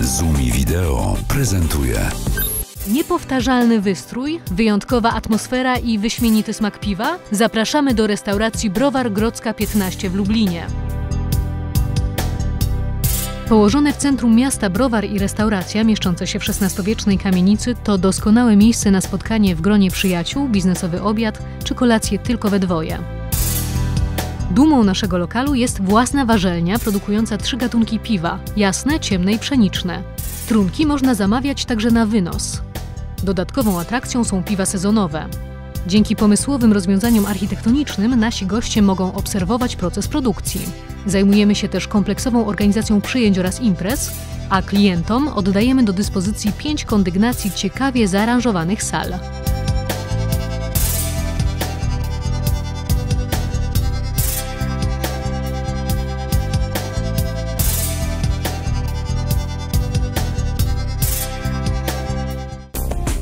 Zumi Wideo prezentuje Niepowtarzalny wystrój, wyjątkowa atmosfera i wyśmienity smak piwa? Zapraszamy do restauracji Browar Grodzka 15 w Lublinie. Położone w centrum miasta browar i restauracja mieszczące się w XVI-wiecznej kamienicy to doskonałe miejsce na spotkanie w gronie przyjaciół, biznesowy obiad czy kolację tylko we dwoje. Dumą naszego lokalu jest własna warzelnia produkująca trzy gatunki piwa jasne, ciemne i pszeniczne. Trunki można zamawiać także na wynos. Dodatkową atrakcją są piwa sezonowe. Dzięki pomysłowym rozwiązaniom architektonicznym nasi goście mogą obserwować proces produkcji. Zajmujemy się też kompleksową organizacją przyjęć oraz imprez, a klientom oddajemy do dyspozycji pięć kondygnacji ciekawie zaaranżowanych sal.